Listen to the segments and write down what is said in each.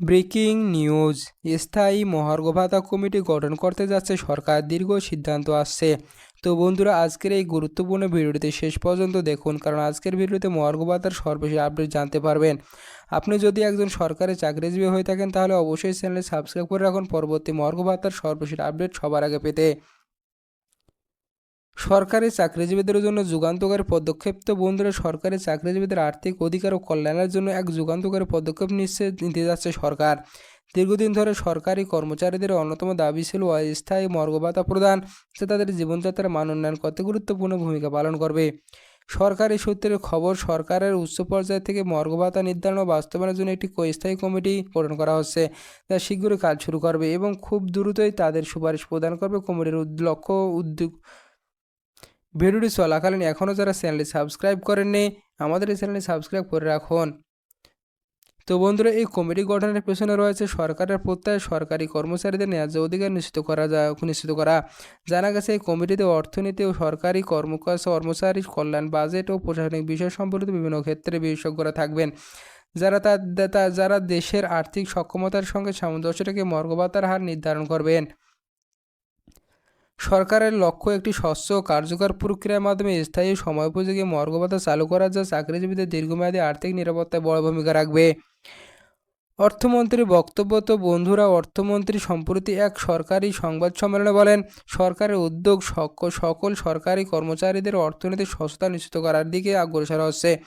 Breaking news. স্থায়ী মহার্ঘ ভাতা কমিটি গঠন করতে যাচ্ছে সরকার দীর্ঘ সিদ্ধান্ত আসছে। তো বন্ধুরা, আজকের এই গুরুত্বপূর্ণ ভিডিওটিতে শেষ পর্যন্ত দেখুন, কারণ আজকের ভিডিওতে মহার্ঘ ভাতার সর্বশেষ আপডেট জানতে পারবেন। আপনি যদি একজন সরকারি চাকরিজীবী হয়ে থাকেন, তাহলে অবশ্যই চ্যানেলে সাবস্ক্রাইব করে রাখুন। পরবর্তী মহার্ঘ ভাতার সর্বশেষ আপডেট সবার আগে পেতে। সরকারি চাকরিজীবীদের জন্য যুগান্তকারী পদক্ষেপ তো বন্ধুরা, সরকারি চাকরিজীবীদের আর্থিক অধিকার ও কল্যাণের জন্য এক যুগান্তকারী পদক্ষেপ নিচ্ছে, নিতে যাচ্ছে সরকার। দীর্ঘদিন ধরে সরকারি কর্মচারীদের অন্যতম দাবি ছিল অস্থায়ী মর্গভাতা প্রদান, যা তাদের জীবনযাত্রার মান উন্নয়ন করতে গুরুত্বপূর্ণ ভূমিকা পালন করবে। সরকারি সূত্রের খবর, সরকারের উচ্চ পর্যায় থেকে মর্গভাতা নির্ধারণ ও বাস্তবায়নের জন্য একটি স্থায়ী কমিটি গঠন করা হচ্ছে, যা শীঘ্রই কাজ শুরু করবে এবং খুব দ্রুতই তাদের সুপারিশ প্রদান করবে কমিটির লক্ষ্য উদ্যোগ ভিডিওটি চলাকালীন এখনও যারা চ্যানেলটি সাবস্ক্রাইব করেননি, আমাদের এই চ্যানেলটি সাবস্ক্রাইব করে রাখুন। তো বন্ধুরা, এই কমিটি গঠনের পেছনে রয়েছে সরকারের প্রত্যয়, সরকারি কর্মচারীদের ন্যায্য অধিকার নিশ্চিত করা যায়, নিশ্চিত করা। জানা গেছে, এই কমিটিতে অর্থনীতি ও সরকারি কর্মকাজ, কর্মচারী কল্যাণ, বাজেট ও প্রশাসনিক বিষয় সম্পর্কিত বিভিন্ন ক্ষেত্রে বিশেষজ্ঞরা থাকবেন। যারা তার যারা দেশের আর্থিক সক্ষমতার সঙ্গে সামঞ্জস্য রেখে মর্গভাতার হার নির্ধারণ করবেন। সরকারের লক্ষ্য একটি স্বচ্ছ কার্যকর প্রক্রিয়ার মাধ্যমে স্থায়ী সময়োপযোগী মর্গভাতা চালু করা যা চাকরিজীবীদের দীর্ঘমেয়াদী আর্থিক নিরাপত্তায় বড় ভূমিকা রাখবে। অর্থমন্ত্রীর বক্তব্য তো বন্ধুরা, অর্থমন্ত্রী সম্প্রতি এক সরকারি সংবাদ সম্মেলনে বলেন, সরকারের উদ্যোগ সক- সকল সরকারি কর্মচারীদের অর্থনৈতিক স্বচ্ছতা নিশ্চিত করার দিকে অগ্রসর হচ্ছে।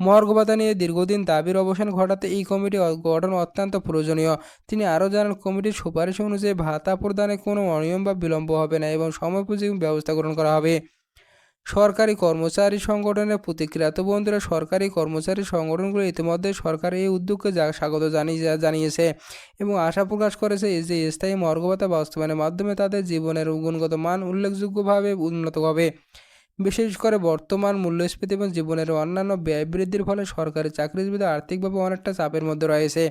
মর্গ ভাতা নিয়ে দীর্ঘদিন দাবির অবসান ঘটাতে এই কমিটি গঠন অত্যন্ত প্রয়োজনীয়। তিনি আরও জানান, কমিটির সুপারিশ অনুযায়ী ভাতা প্রদানে কোনো অনিয়ম বা বিলম্ব হবে না এবং সময়োপযোগী ব্যবস্থা গ্রহণ করা হবে। সরকারি কর্মচারী সংগঠনের প্রতিক্রিয়া। তো বন্ধুরা, সরকারি কর্মচারী সংগঠনগুলো ইতিমধ্যে সরকার এই উদ্যোগকে স্বাগত জানিয়ে জানিয়েছে এবং আশা প্রকাশ করেছে যে স্থায়ী মর্গভাতা বাস্তবায়নের মাধ্যমে তাদের জীবনের গুণগত মান উল্লেখযোগ্যভাবে উন্নত হবে। বিশেষ করে বর্তমান মূল্যস্ফীতি এবং জীবনের অন্যান্য ব্যয় বৃদ্ধির ফলে সরকারি চাকরিজীবীদের আর্থিকভাবে অনেকটা চাপের মধ্যে রয়েছে।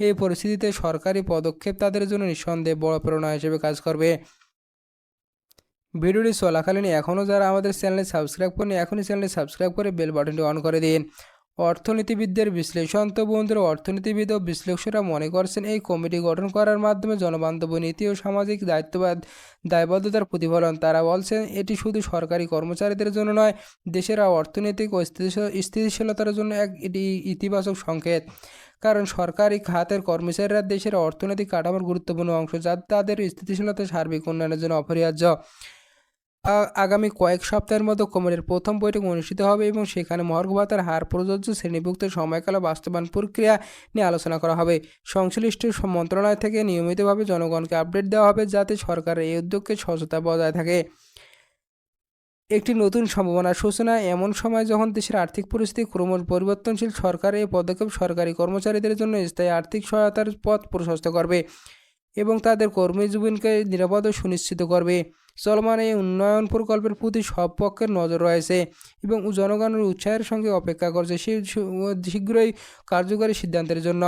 এই পরিস্থিতিতে সরকারি পদক্ষেপ তাদের জন্য নিঃসন্দেহে বড় প্রেরণা হিসেবে কাজ করবে। ভিডিওটি চলাকালীন এখনও যারা আমাদের চ্যানেলে সাবস্ক্রাইব করেনি এখনই চ্যানেলে সাবস্ক্রাইব করে বেল বাটনটি অন করে দিন। অর্থনীতিবিদদের বিশ্লেষণ, তো বন্ধুরা, অর্থনীতিবিদ ও বিশ্লেষকরা মনে করছেন এই কমিটি গঠন করার মাধ্যমে জনবান্ধব নীতি ও সামাজিক দায়িত্ববাদ, দায়বদ্ধতার প্রতিফলন। তারা বলছেন, এটি শুধু সরকারি কর্মচারীদের জন্য নয়, দেশের অর্থনৈতিক ও স্থিতিশীল- স্থিতিশীলতার জন্য এক এটি ইতিবাচক সংকেত। কারণ সরকারি খাতের কর্মচারীরা দেশের অর্থনৈতিক কাঠামোর গুরুত্বপূর্ণ অংশ, যা তাদের স্থিতিশীলতা, সার্বিক উন্নয়নের জন্য অপরিহার্য। আগামী কয়েক সপ্তাহের মধ্যে কমিটির প্রথম বৈঠক অনুষ্ঠিত হবে এবং সেখানে মহার্ঘ ভাতার হার প্রযোজ্য শ্রেণীভুক্ত সময়কাল বাস্তবায়ন প্রক্রিয়া নিয়ে আলোচনা করা হবে। সংশ্লিষ্ট মন্ত্রণালয় থেকে নিয়মিতভাবে জনগণকে আপডেট দেওয়া হবে যাতে সরকারের এই উদ্যোগকে স্বচ্ছতা বজায় থাকে। একটি নতুন সম্ভাবনার সূচনা, এমন সময় যখন দেশের আর্থিক পরিস্থিতি ক্রমশ পরিবর্তনশীল, সরকার এই পদক্ষেপ সরকারি কর্মচারীদের জন্য স্থায়ী আর্থিক সহায়তার পথ প্রশস্ত করবে এবং তাদের কর্মজীবনকে নিরাপদ সুনিশ্চিত করবে। চলমান এই উন্নয়ন প্রকল্পের প্রতি সব পক্ষের নজর রয়েছে এবং জনগণের উৎসাহের সঙ্গে অপেক্ষা করছে সে শীঘ্রই কার্যকরী সিদ্ধান্তের জন্য।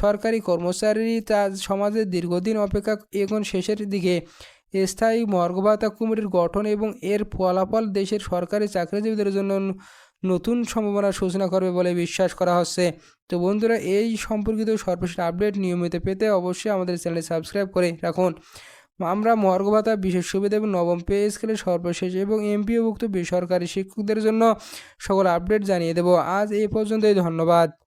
সরকারি কর্মচারী তা সমাজের দীর্ঘদিন অপেক্ষা এখন শেষের দিকে। স্থায়ী মর্গ ভাতা কমিটির গঠন এবং এর ফলাফল দেশের সরকারি চাকরিজীবীদের জন্য নতুন সম্ভাবনার সূচনা করবে বলে বিশ্বাস করা হচ্ছে। তো বন্ধুরা, এই সম্পর্কিত সর্বশেষ আপডেট নিয়মিত পেতে অবশ্যই আমাদের চ্যানেল সাবস্ক্রাইব করে রাখুন। আমরা মহার্ঘ ভাতা, বিশেষ সুবিধা এবং নবম পে স্কেলের সর্বশেষ এবং এমপিওভুক্ত বেসরকারি শিক্ষকদের জন্য সকল আপডেট জানিয়ে দেব। আজ এই পর্যন্তই, ধন্যবাদ।